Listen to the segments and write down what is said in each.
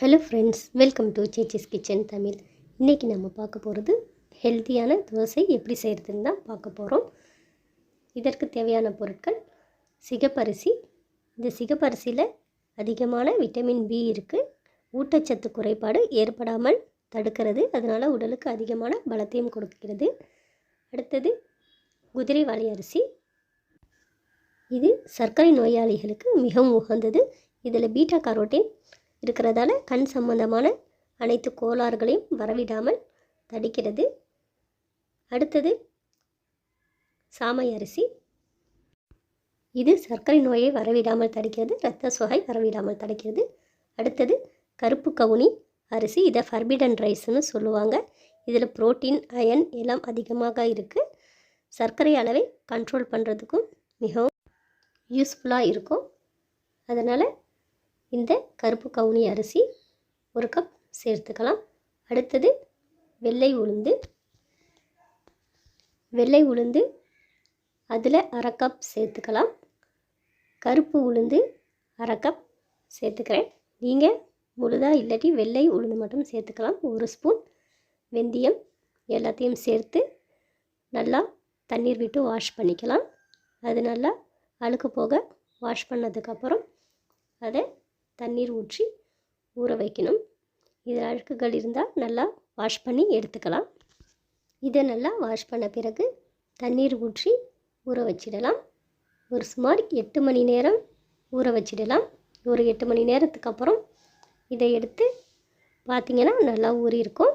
Hello friends welcome to Chechi's kitchen Tamil இன்றைக்கி நம்ம பார்க்க போகிறது ஹெல்த்தியான தோசை எப்படி செய்கிறதுன்னு தான் பார்க்க போகிறோம் இதற்கு தேவையான பொருட்கள் சிகப்பரிசி. இந்த சிகப்பரிசியில் அதிகமான விட்டமின் பி இருக்குது ஊட்டச்சத்து குறைபாடு ஏற்படாமல் தடுக்கிறது. அதனால் உடலுக்கு அதிகமான பலத்தையும் கொடுக்கிறது. அடுத்தது குதிரைவாளி அரிசி. இது சர்க்கரை நோயாளிகளுக்கு மிகவும் உகந்தது. இதில் பீட்டா கரோட்டின் இருக்கிறதால கண் சம்பந்தமான அனைத்து கோளாறுகளையும் வரவிடாமல் தடுக்கிறது. அடுத்தது சாமை அரிசி. இது சர்க்கரை நோயை வரவிடாமல் தடுக்கிறது இரத்த சுகை வரவிடாமல் தடுக்கிறது. அடுத்தது கருப்பு கவுனி அரிசி. இதை ஃபர்பிடன் ரைஸ்னு சொல்லுவாங்க. இதில் புரோட்டீன் அயன் எல்லாம் அதிகமாக இருக்குது சர்க்கரை அளவை கண்ட்ரோல் பண்ணுறதுக்கும் மிகவும் யூஸ்ஃபுல்லாக இருக்கும். அதனால் இந்த கருப்பு கவுனி அரிசி ஒரு கப் சேர்த்துக்கலாம். அடுத்தது வெள்ளை உளுந்து. வெள்ளை உளுந்து அதில் அரை கப் சேர்த்துக்கலாம். கருப்பு உளுந்து அரை கப் சேர்த்துக்கிறேன். நீங்கள் முழுதாக இல்லாட்டி வெள்ளை உளுந்து மட்டும் சேர்த்துக்கலாம். ஒரு ஸ்பூன் வெந்தயம் எல்லாத்தையும் சேர்த்து நல்லா தண்ணீர் விட்டு வாஷ் பண்ணிக்கலாம். அது நல்லா அழுக்கு போக வாஷ் பண்ணதுக்கப்புறம் அதை தண்ணீர் ஊற்றி ஊற வைக்கணும். இதில் அழுக்குகள் இருந்தால் நல்லா வாஷ் பண்ணி எடுத்துக்கலாம். இதை நல்லா வாஷ் பண்ண பிறகு தண்ணீர் ஊற்றி ஊற வச்சிடலாம். ஒரு சுமார் எட்டு மணி நேரம் ஊற வச்சிடலாம். ஒரு எட்டு மணி நேரத்துக்கு அப்புறம் இதை எடுத்து பார்த்திங்கன்னா நல்லா ஊறி இருக்கும்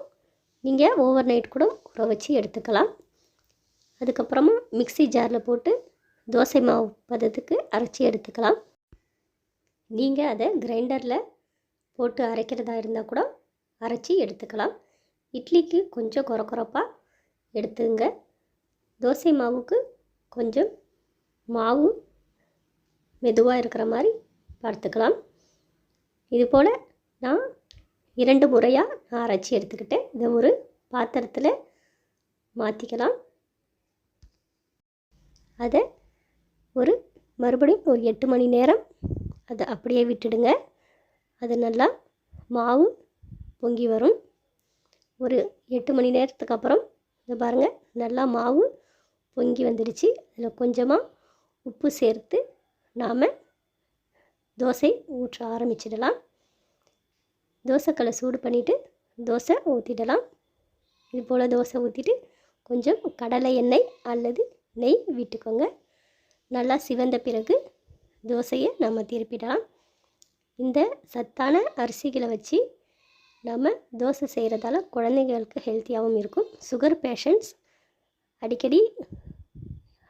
நீங்கள் ஓவர் நைட் கூட ஊற வச்சு எடுத்துக்கலாம். அதுக்கப்புறமா மிக்சி ஜாரில் போட்டு தோசை மாவு பதத்துக்கு அரைச்சி எடுத்துக்கலாம். நீங்கள் அதை கிரைண்டரில் போட்டு அரைக்கிறதா இருந்தால் கூட அரைச்சி எடுத்துக்கலாம். இட்லிக்கு கொஞ்சம் குறக்குறப்பாக எடுத்துங்க. தோசை மாவுக்கு கொஞ்சம் மாவு மெதுவாக இருக்கிற மாதிரி பார்த்துக்கலாம் இது போல் நான் இரண்டு முறையாக நான் அரைச்சி எடுத்துக்கிட்டேன். இதை ஒரு பாத்திரத்தில் மாற்றிக்கலாம் அதை ஒரு மறுபடியும் ஒரு எட்டு மணி நேரம் அதை அப்படியே விட்டுடுங்க. அது நல்லா மாவு பொங்கி வரும். ஒரு எட்டு மணி நேரத்துக்கு அப்புறம் இதை பாருங்கள் நல்லா மாவு பொங்கி வந்துடுச்சு. அதில் கொஞ்சமாக உப்பு சேர்த்து நாம் தோசை ஊற்ற ஆரம்பிச்சிடலாம். தோசைக்களை சூடு பண்ணிவிட்டு தோசை ஊற்றிடலாம் இது போல் தோசை ஊற்றிட்டு கொஞ்சம் கடலை எண்ணெய் அல்லது நெய் விட்டுக்கோங்க. நல்லா சிவந்த பிறகு தோசையை நம்ம திருப்பிடலாம். இந்த சத்தான அரிசிகளை வச்சு நம்ம தோசை செய்கிறதால குழந்தைங்களுக்கு ஹெல்த்தியாகவும் இருக்கும். சுகர் பேஷண்ட்ஸ் அடிக்கடி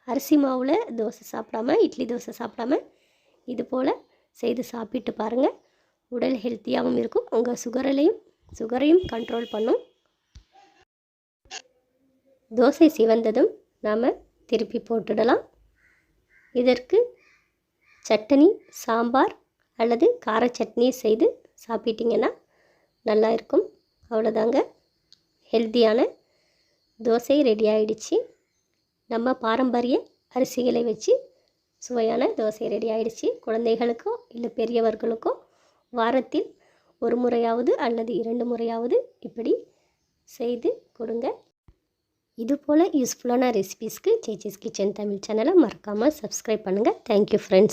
அரிசி மாவில் தோசை சாப்பிடாம இட்லி தோசை சாப்பிடாம இது போல் செய்து சாப்பிட்டு பாருங்கள் உடல் ஹெல்த்தியாகவும் இருக்கும். உங்கள் சுகரிலையும் சுகரையும் கண்ட்ரோல் பண்ணும். தோசை சிவந்ததும் நாம் திருப்பி போட்டுடலாம். இதற்கு சட்டனி சாம்பார் அல்லது கார சட்னி செய்து சாப்பிட்டிங்கன்னா நல்லா இருக்கும். அவ்வளோதாங்க. ஹெல்த்தியான தோசை ரெடி ஆகிடுச்சு நம்ம பாரம்பரிய அரிசிகளை வச்சு சுவையான தோசை ரெடி ஆகிடுச்சு குழந்தைகளுக்கோ இல்லை பெரியவர்களுக்கோ வாரத்தில் ஒரு முறையாவது அல்லது இரண்டு முறையாவது இப்படி செய்து கொடுங்க. இது போல் யூஸ்ஃபுல்லான ரெசிபீஸ்க்கு சேச்சிஸ் கிச்சன் தமிழ் சேனலை மறக்காமல் சப்ஸ்கிரைப் பண்ணுங்கள் தேங்க்யூ ஃப்ரெண்ட்ஸ்